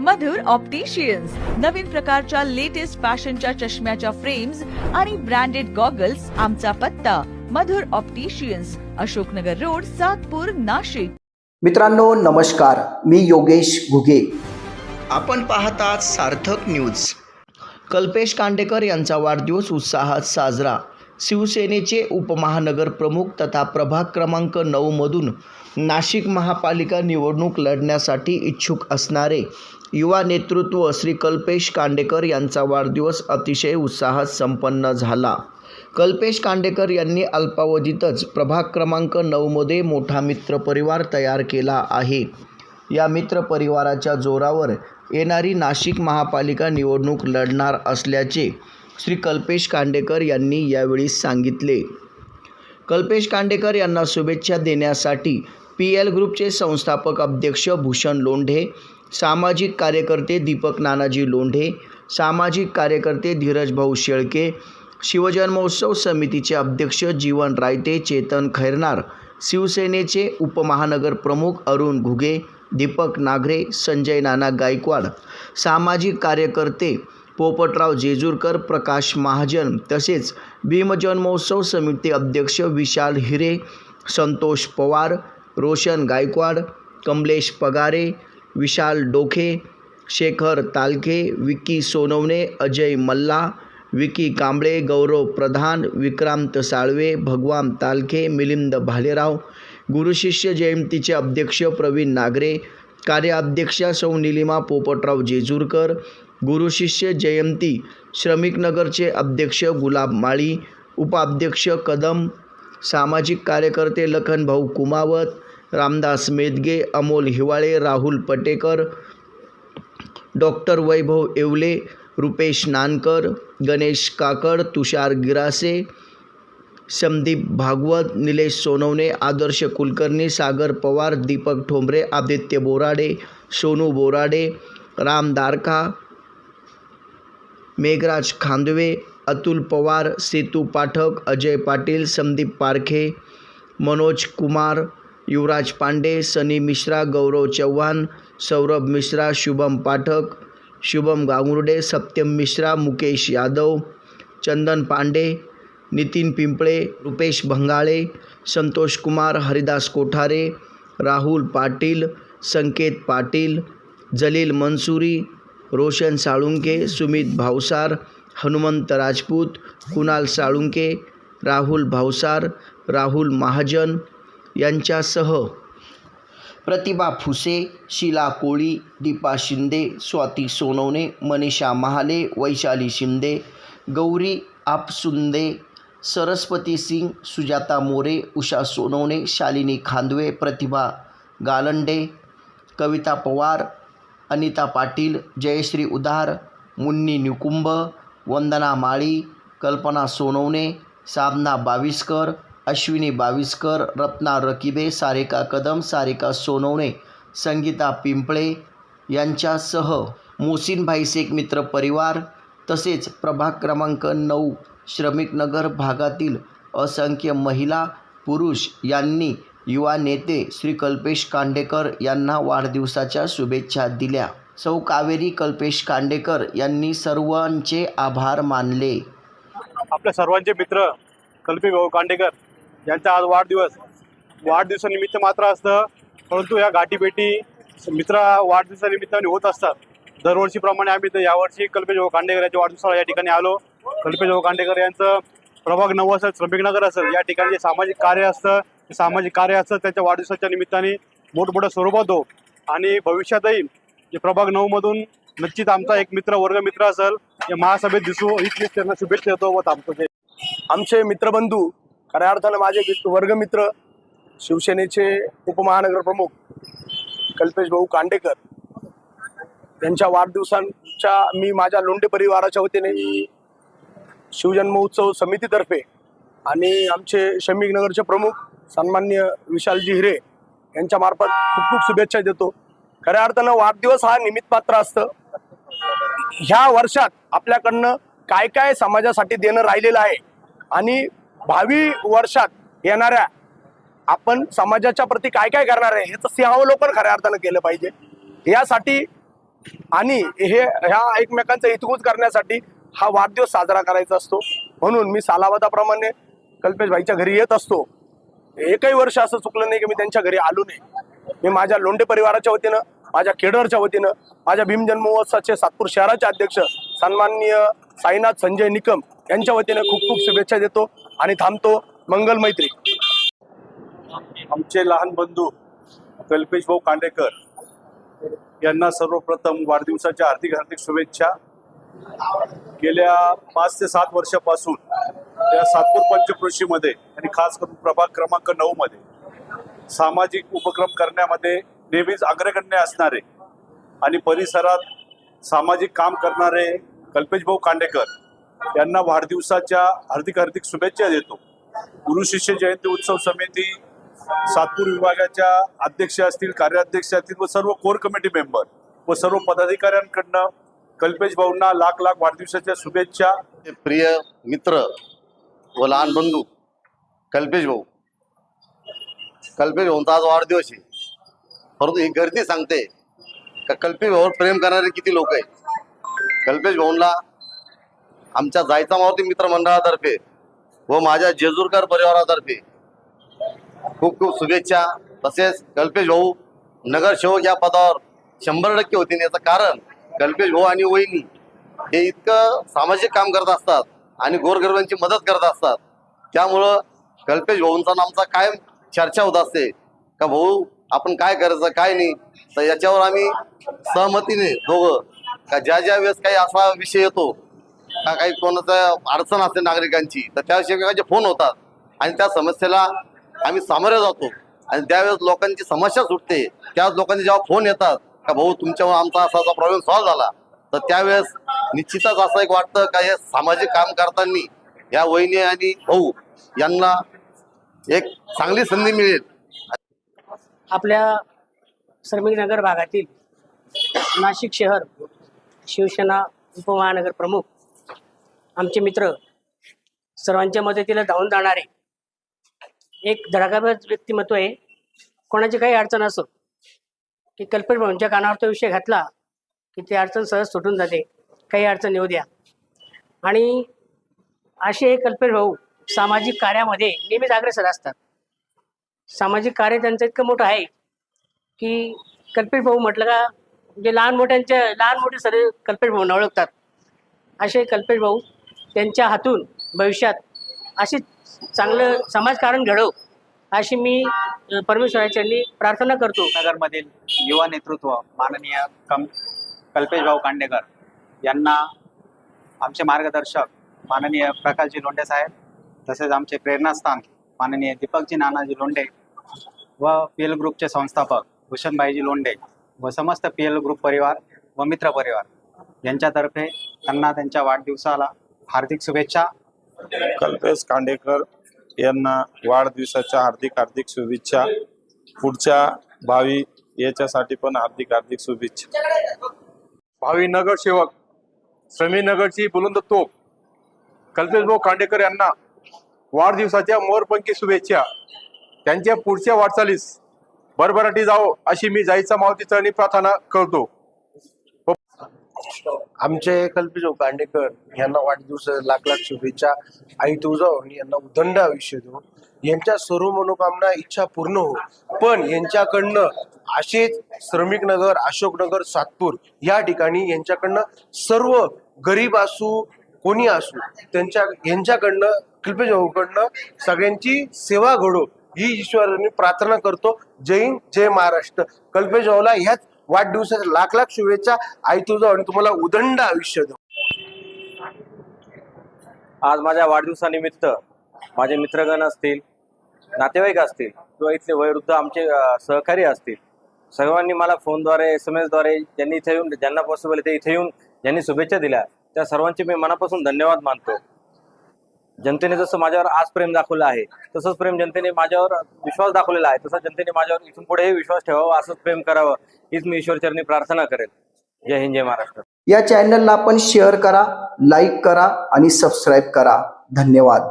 मधुर opticians नवीन प्रकारच्या latest फॅशनच्या चष्म्याच्या फ्रेम्स आणि ब्रँडेड गॉगल्स आमचा पत्ता. Madhur opticians Ashoknagar road Satpur Nashik. मित्रांनो नमस्कार. मी योगेश घुगे. आपण पाहतात सार्थक न्यूज कल्पेश कांडेकर यांचा वाढदिवस उत्साहात साजरा. शिवसेनेचे उपमहानगर प्रमुख तथा प्रभाग क्रमांक नऊमधून नाशिक महापालिका निवडणूक लढण्यासाठी इच्छुक असणारे युवा नेतृत्व श्री कल्पेश कांडेकर यांचा वाढदिवस अतिशय उत्साहात संपन्न झाला. कल्पेश कांडेकर यांनी अल्पावधीतच प्रभाग क्रमांक नऊमध्ये मोठा मित्रपरिवार तयार केला आहे. या मित्रपरिवाराच्या जोरावर येणारी नाशिक महापालिका निवडणूक लढणार असल्याचे श्री कल्पेश कांडेकर यांनी यावेळी सांगितले. कल्पेश कांडेकर यांना शुभेच्छा देण्यासाठी पी एल ग्रुपचे संस्थापक अध्यक्ष भूषण लोंढे सामाजिक कार्यकर्ते दीपक नानाजी लोंढे सामाजिक कार्यकर्ते धीरजभाऊ शेळके शिवजन्मोत्सव समितीचे अध्यक्ष जीवन रायते चेतन खैरनार शिवसेनेचे उपमहानगर प्रमुख अरुण घुगे दीपक नागरे संजय नाना गायकवाड सामाजिक कार्यकर्ते पोपटराव जेजूरकर प्रकाश महाजन तसेच भीमजन्मोत्सव समिती अध्यक्ष विशाल हिरे संतोष पवार रोशन गायकवाड कमलेश पगारे विशाल डोखे शेखर तालखे विकी सोनवणे अजय मल्ला विकी कांबळे गौरव प्रधान विक्रांत साळवे भगवान तालखे मिलिंद भालेराव गुरुशिष्य जयंतीचे अध्यक्ष प्रवीण नागरे कार्याध्यक्षा सौ निलिमा पोपटराव जेजूरकर गुरुशिष्य जयंती श्रमिकनगरचे अध्यक्ष गुलाब माळी उपाध्यक्ष कदम सामाजिक कार्यकर्ते लखनभाऊ कुमावत रामदास मेदगे अमोल हिवाळे राहुल पटेकर डॉक्टर वैभव येवले रुपेश नानकर गणेश काकड तुषार गिरासे संदीप भागवत निलेश सोनवणे आदर्श कुलकर्णी सागर पवार दीपक ठोंबरे आदित्य बोराडे सोनू बोराडे राम दारका मेघराज खांदवे अतुल पवार सेतू पाठक अजय पाटील संदीप पारखे मनोज कुमार युवराज पांडे सनी मिश्रा गौरव चव्हाण सौरभ मिश्रा शुभम पाठक शुभम गांगुर्डे सत्यम मिश्रा मुकेश यादव चंदन पांडे नितीन पिंपळे रुपेश भंगाळे संतोष कुमार हरिदास कोठारे राहुल पाटील संकेत पाटील जलील मंसुरी रोशन साळुंके सुमित भावसार हनुमंत राजपूत कुणाल साळुंके राहुल भावसार राहुल महाजन यांच्यासह प्रतिभा फुसे शीला कोळी दीपा शिंदे स्वाती सोनवणे मनीषा महाले वैशाली शिंदे गौरी आपसुंदे सरस्वती सिंग सुजाता मोरे उषा सोनवणे शालिनी खांदवे प्रतिभा गालंडे कविता पवार अनिता पाटील जयश्री उदार मुन्नी निकुंभ वंदना माळी कल्पना सोनवणे साधना बाविस्कर अश्विनी बाविस्कर रत्ना रकिबे सारिका कदम सारिका सोनवणे संगीता पिंपळे यांच्यासह मोसीनभाई शेख मित्र परिवार तसेच प्रभाग क्रमांक नऊ श्रमिकनगर भागातील असंख्य महिला पुरुष यांनी युवा नेते श्री कल्पेश कांडेकर यांना वाढदिवसाच्या शुभेच्छा दिल्या. सौ कावेरी कल्पेश कांडेकर यांनी सर्वांचे आभार मानले. आपल्या सर्वांचे मित्र कल्पी भाऊ कांडेकर यांचा आज वाढदिवस. वाढदिवसानिमित्त मात्र असतं परंतु या गाठीभेटी मित्र वाढदिवसानिमित्ताने होत असतात. दरवर्षीप्रमाणे आम्ही तर यावर्षी कल्पेश भाऊ कांडेकर यांच्या वाढदिवसाला या ठिकाणी आलो. कल्पेश भाऊ कांडेकर यांचं प्रभाग नऊ असेल श्रमिकनगर असेल या ठिकाणी सामाजिक कार्य असतं सामाजिक कार्य असतं त्याच्या वाढदिवसाच्या निमित्ताने मोठमोठ्या स्वरूपात हो आणि भविष्यातही जे प्रभाग नऊमधून निश्चित आमचा एक मित्र वर्गमित्र असेल या महासभेत दिसू. हीच त्यांना शुभेच्छा देतो व थांबतो. ते आमचे मित्रबंधू खऱ्या अर्थानं माझे मित्र- वर्गमित्र शिवसेनेचे उपमहानगर प्रमुख कल्पेश भाऊ कांडेकर यांच्या वाढदिवसांच्या मी माझ्या लोंढे परिवाराच्या वतीने शिवजन्मोत्सव समितीतर्फे आणि आमचे शमीक नगरचे प्रमुख सन्मान्य विशालजी हिरे यांच्या मार्फत खूप खूप शुभेच्छा देतो. खऱ्या अर्थानं वाढदिवस हा निमित्त पात्र असतं. ह्या वर्षात आपल्याकडनं काय काय समाजासाठी देणं राहिलेलं आहे आणि भावी वर्षात येणाऱ्या आपण समाजाच्या प्रती काय काय करणार आहे ह्याचं सिंहावलोकन खऱ्या अर्थानं केलं पाहिजे. यासाठी आणि हे ह्या एकमेकांचा हितगुज करण्यासाठी हा वाढदिवस साजरा करायचा असतो. म्हणून मी सालावादाप्रमाणे कल्पेश भाईच्या घरी येत असतो. एकही वर्ष असं चुकलं नाही की मी त्यांच्या घरी आलो नाही. मी माझ्या लोंढे परिवाराच्या वतीनं माझ्या केडरच्या वतीनं माझ्या भीम महोत्सवाचे सातपूर शहराचे अध्यक्ष सन्माननीय साईनाथ संजय निकम यांच्या वतीनं खूप खूप शुभेच्छा देतो आणि थांबतो मंगल मैत्री. आमचे लहान बंधू कल्पेश भाऊ कांडेकर यांना सर्वप्रथम वाढदिवसाच्या हार्दिक हार्दिक शुभेच्छा. गेल्या पाच ते सात वर्षापासून या सातपूर पंचक्रोशीमध्ये आणि खास करून प्रभाग क्रमांक नऊ मध्ये सामाजिक उपक्रम करण्यामध्ये नेहमीच अग्रगण्य असणारे आणि परिसरात सामाजिक काम करणारे कल्पेशभाऊ कांडेकर यांना वाढदिवसाच्या हार्दिक हार्दिक शुभेच्छा देतो. गुरु शिष्य जयंती उत्सव समिती सातपूर विभागाच्या अध्यक्ष असतील कार्याध्यक्ष असतील व सर्व कोर कमिटी मेंबर व सर्व पदाधिकाऱ्यांकडनं कल्पेश भाऊंना लाख लाख वाढदिवसाच्या शुभेच्छा. प्रिय मित्र व लहान बंधू कल्पेश भाऊ। कल्पेश भाऊंचा आज वाढदिवस आहे. परंतु ही गर्दी सांगते का कल्पेश भाऊवर प्रेम करणारे किती लोक आहेत? कल्पेश भाऊंना आमच्या जायचा मारुती मित्र मंडळातर्फे व माझ्या जेजूरकर परिवारातर्फे खूप खूप शुभेच्छा. तसेच कल्पेश भाऊ नगरसेवक या पदावर शंभर टक्के होतील याचं कारण कल्पेश भाऊ आणि वहिनी हे इतकं सामाजिक काम करत असतात. आणि गोरगरिबांची मदत करत असतात. त्यामुळं कल्पेश भाऊंचा आणि आमचा कायम चर्चा होत असते. का भाऊ आपण काय करायचं काय नाही? तर याच्यावर आम्ही सहमतीने दोघं का ज्या ज्या वेळेस काही असा विषय येतो का काही कोणाचं अडचण असते नागरिकांची तर त्या शिक्षकांचे फोन होतात. आणि त्या समस्येला आम्ही सामोरे जातो. आणि त्यावेळेस लोकांची समस्या सुटते. त्याच लोकांचे जेव्हा फोन येतात का भाऊ तुमच्यामुळे आमचा असा असा प्रॉब्लेम सॉल्व्ह झाला. तर त्यावेळेस निश्चितच असं एक वाटतं का हे सामाजिक काम करताना या वहिनी आणि भाऊ यांना एक चांगली संधी मिळेल. आपल्या श्रमिकनगर भागातील नाशिक शहर शिवसेना उपमहानगर प्रमुख आमचे मित्र सर्वांच्या मदतीला धावून जाणारे एक धडाकाबाज व्यक्तिमत्व आहे. कोणाची काही अडचण असो की कल्पेश भाऊंच्या कानावर तो विषय घातला की ती अडचण सहज सुटून जाते. काही अडचण येऊ द्या. आणि असे कल्पेश भाऊ सामाजिक कार्यामध्ये नेहमीच अग्रेसर असतात. सामाजिक कार्य त्यांचं इतकं मोठं आहे की कल्पेश भाऊ म्हटलं का म्हणजे लहान मोठ्यांच्या लहान मोठे सर्व कल्पेश भाऊंना ओळखतात. असे कल्पेश भाऊ त्यांच्या हातून भविष्यात असे चांगलं समाजकारण घडव अशी मी अ, परमेश्वराच्यांनी प्रार्थना करतो. नगरमधील युवा नेतृत्व माननीय कम कल्पेश भाऊ कांडेकर यांना आमचे मार्गदर्शक माननीय प्रकाशजी लोंढे साहेब तसेच आमचे प्रेरणास्थान माननीय दीपकजी नानाजी लोंढे व पी एल ग्रुपचे संस्थापक भूषणभाईजी लोंढे व समस्त पी एल ग्रुप परिवार व मित्र परिवार यांच्यातर्फे त्यांना त्यांच्या वाढदिवसाला हार्दिक शुभेच्छा. कल्पेश कांडेकर यांना वाढदिवसाच्या हार्दिक हार्दिक शुभेच्छा. पुढच्या भावी याच्यासाठी पण हार्दिक हार्दिक शुभेच्छा. भावी नगरसेवक श्रमीनगरची बुलंद तोप कल्पेशभाऊ खांडेकर कांडेकर यांना वाढदिवसाच्या मोरपंखी शुभेच्छा. त्यांच्या पुढच्या वाटचालीस भरभराटी जावो अशी मी जायचा मावती चरणी प्रार्थना करतो. आमचे कल्पेशभाऊ कांडेकर यांना वाढदिवस लाख लाख शुभेच्छा. आई तुळजाभवानी यांना उदंड आयुष्य देऊ यांच्या सर्व मनोकामना इच्छा पूर्ण हो. पण यांच्याकडनं असेच श्रमिक नगर अशोकनगर सातपूर या ठिकाणी यांच्याकडनं सर्व गरीब असू कोणी असू त्यांच्या यांच्याकडनं कल्पेश भाऊकडनं सगळ्यांची सेवा घडो. ही ईश्वराने प्रार्थना करतो. जय हिंद जय महाराष्ट्र. कल्पेश भाऊला ह्याच वाढदिवसाच्या लाख लाख शुभेच्छा. आई तुझं आणि तुम्हाला उदंड आयुष्य दो आज माझ्या वाढदिवसानिमित्त माझे मित्रगण असतील नातेवाईक असतील किंवा इथले वयोवृद्ध आमचे सहकारी असतील सर्वांनी मला फोनद्वारे एस एम एसद्वारे ज्यांनी इथे येऊन ज्यांना पॉसिबल ते इथे येऊन ज्यांनी शुभेच्छा दिल्या त्या सर्वांचे मी मनापासून धन्यवाद मानतो. जनतेने जसं माझ्यावर आज प्रेम दाखवलं आहे तसंच प्रेम जनतेने माझ्यावर विश्वास दाखवलेला आहे तसं जनतेने माझ्यावर इथून पुढेही विश्वास ठेवावा असंच प्रेम करावं हीच मी ईश्वरचरणी प्रार्थना करेल. जय हिंद जय महाराष्ट्र. या चॅनलला आपण शेअर करा लाईक करा आणि सबस्क्राईब करा. धन्यवाद.